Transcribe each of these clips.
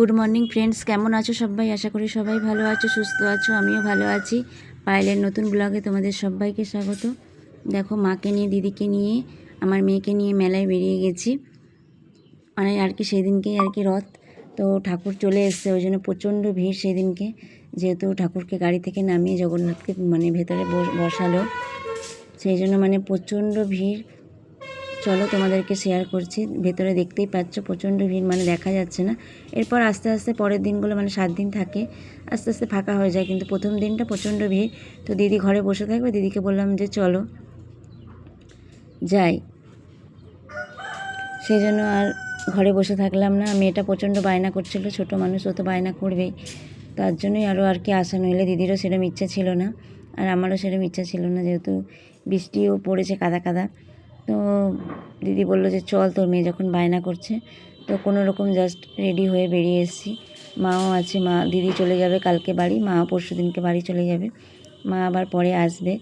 Good morning friends, কেমন আছো সবাই? আশা করি সবাই ভালো আছো, সুস্থ আছো, আমিও ভালো আছি। পায়েলের নতুন ব্লগে তোমাদের সবাইকে স্বাগত। দেখো, মাকে নিয়ে, দিদিকে নিয়ে, আমার মেয়েকে নিয়ে মেলায় বেরিয়ে গেছি। মানে আর কি সেদিনকেই আর কি রথ। তো ঠাকুর চলে এসছে, ওই জন্য প্রচণ্ড ভিড় সেদিনকে। যেহেতু ঠাকুরকে গাড়ি থেকে নামিয়ে জগন্নাথকে মানে ভেতরে বস- বসালো। সেই জন্য মানে প্রচণ্ড ভিড়। চলো তোমাদেরকে শেয়ার করছি। ভেতরে দেখতেই পাচ্ছ প্রচণ্ড ভিড় মানে দেখা যাচ্ছে না। এরপর আস্তে আস্তে পরের দিনগুলো মানে সাত দিন থাকে, আস্তে আস্তে ফাঁকা হয়ে যায়। কিন্তু প্রথম দিনটা প্রচণ্ড ভিড়। তো দিদি ঘরে বসে থাকবে, দিদিকে বললাম যে চলো, যাই। সেই জন্য আর ঘরে বসে থাকলাম না। মেয়েটা প্রচণ্ড বায়না করছিল, ছোট মানুষ, ও তো বায়না করবেই। তার জন্যই আরও আর কি আসা নইলে দিদিরও সেরকম ইচ্ছা ছিল না। আর আমারও সেরকম ইচ্ছা ছিল না, যেহেতু বৃষ্টিও পড়েছে কাদা কাদা। তো দিদি বলল যে, চল তোর মেয়ে যখন বায়না করছে, তো কোনো রকম জাস্ট রেডি হয়ে বেরিয়ে এসেছি। মাও আছে, মা, দিদি চলে যাবে কালকে বাড়ি মা পরশু দিনকে বাড়ি চলে যাবে। মা আবার পরে আসবে।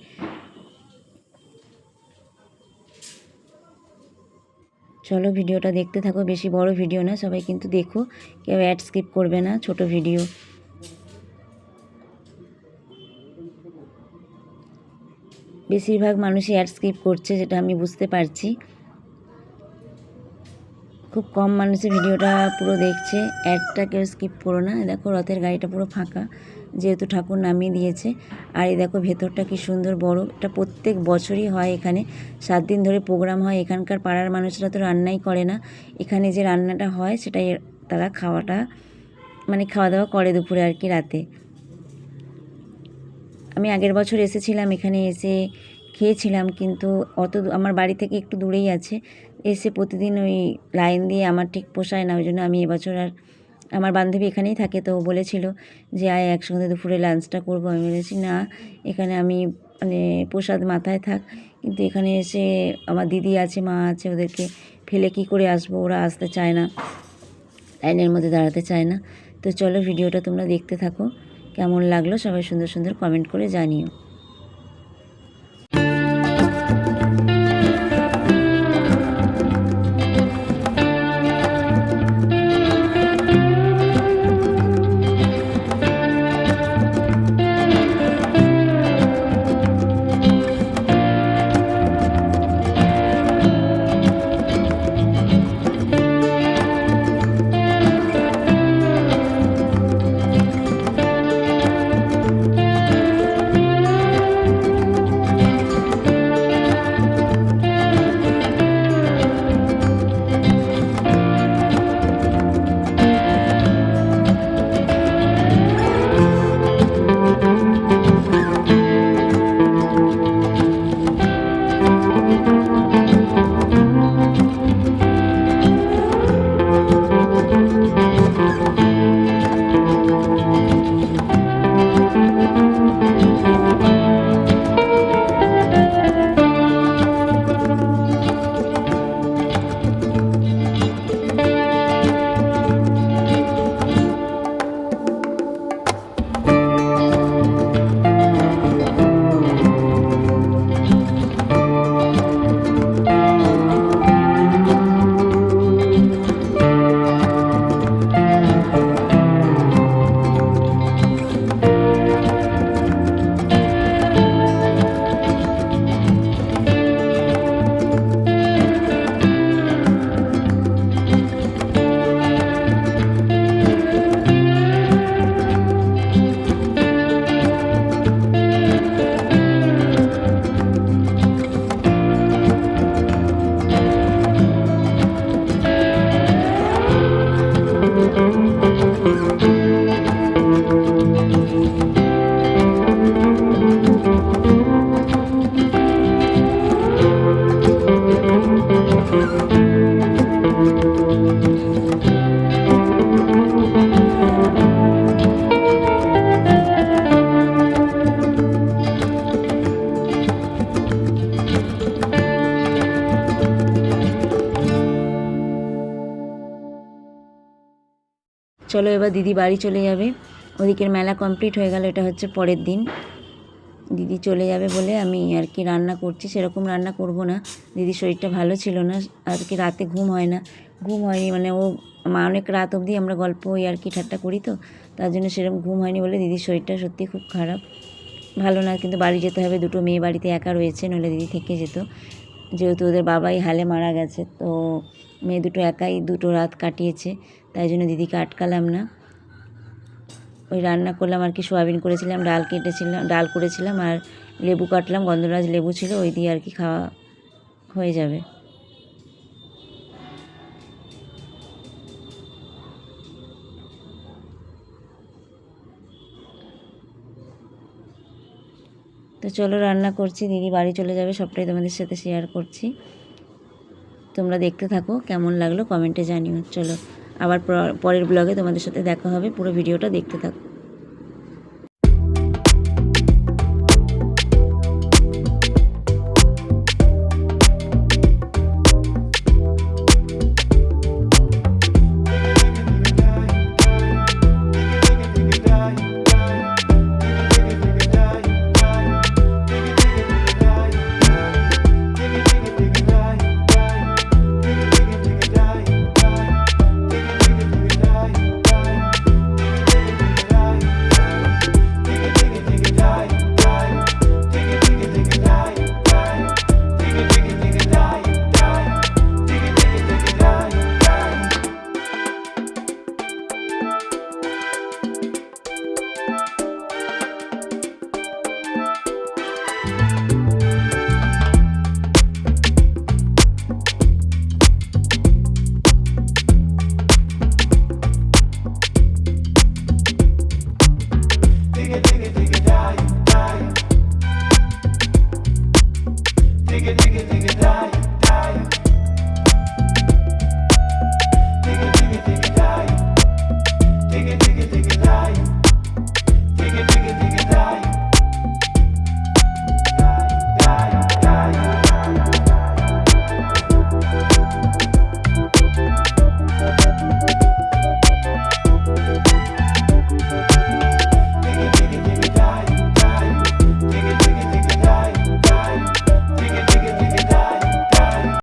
চলো ভিডিওটা দেখতে থাকো, বেশি বড় ভিডিও না, সবাই কিন্তু দেখো। কেউ অ্যাড স্কিপ করবে না, ছোট ভিডিও। বেশিরভাগ মানুষই অ্যাড স্কিপ করছে, যেটা আমি বুঝতে পারছি। খুব কম মানুষই ভিডিওটা পুরো দেখছে অ্যাডটা কেউ স্কিপ করো না। দেখো রথের গাড়িটা পুরো ফাঁকা, যেহেতু ঠাকুর নামিয়ে দিয়েছে। আর এই দেখো ভেতরটা কি সুন্দর বড়, এটা প্রত্যেক বছরই হয় এখানে। সাত দিন ধরে প্রোগ্রাম হয়, এখানকার পাড়ার মানুষরা তো রান্নাই করে না। এখানে যে রান্নাটা হয়, সেটাই তারা খাওয়াটা মানে খাওয়া দাওয়া করে দুপুরে আর কি রাতে। আমি আগের বছর এসেছিলাম, এখানে এসে খেয়েছিলাম, কিন্তু অত আমার বাড়ি থেকে একটু দূরেই আছে। এসে প্রতিদিন ওই লাইন দিয়ে আমার ঠিক পোষায় না, ওই জন্য আমি এবছর আর আমার বান্ধবী এখানেই থাকে, তো বলেছিল যে, আয়, একসঙ্গে দুপুরে লাঞ্চটা করব। আমি বলেছি, না, এখানে আমি মানে প্রসাদ মাথায় থাক। কিন্তু এখানে এসে আমার দিদি আছে, মা আছে, ওদেরকে ফেলে কি করে আসব? ওরা আসতে চায় না, লাইনের মধ্যে দাঁড়াতে চায় না। তো চলো, ভিডিওটা তোমরা দেখতে থাকো। কেমন লাগল সবাই সুন্দর সুন্দর কমেন্ট করে জানিও। চলো এবার দিদি বাড়ি চলে যাবে। ওদিকের মেলা কমপ্লিট হয়ে গেল, এটা হচ্ছে পরের দিন। দিদি চলে যাবে বলে আমি আর কি রান্না করছি, সেরকম রান্না করব না। দিদির শরীরটা ভালো ছিল না, আর কি রাতে ঘুম হয় না। ঘুম হয়নি মানে ও, মা অনেক রাত অবধি আমরা গল্প ওই আর কি ঠাট্টা করি তো, তার জন্য সেরকম ঘুম হয়নি বলে দিদির শরীরটা সত্যি খুব খারাপ। ভালো না, কিন্তু বাড়ি যেতে হবে, দুটো মেয়ে বাড়িতে একা রয়েছে, নইলে দিদি থেকে যেত। যেহেতু ওদের বাবাই হালে মারা গেছে, তো মেয়ে দুটো একাই দুটো রাত কাটিয়েছে। তাই জন্য দিদিকে আটকালাম না। ওই রান্না করলাম, আর কি সোয়াবিন করেছিলাম, ডাল কেটেছিলাম, ডাল করেছিলাম, আর লেবু কাটলাম, গন্ধরাজ লেবু ছিল, ওই দিয়ে আর কি খাওয়া হয়ে যাবে। তো চলো রান্না করছি, দিদি বাড়ি চলে যাবে, সবটাই তোমাদের সাথে শেয়ার করছি। তোমরা দেখতে থাকো, কেমন লাগল কমেন্টে জানিও। চলো। আবার পরের ব্লগে তোমাদের সাথে দেখা হবে। পুরো ভিডিওটা দেখতে থাকো।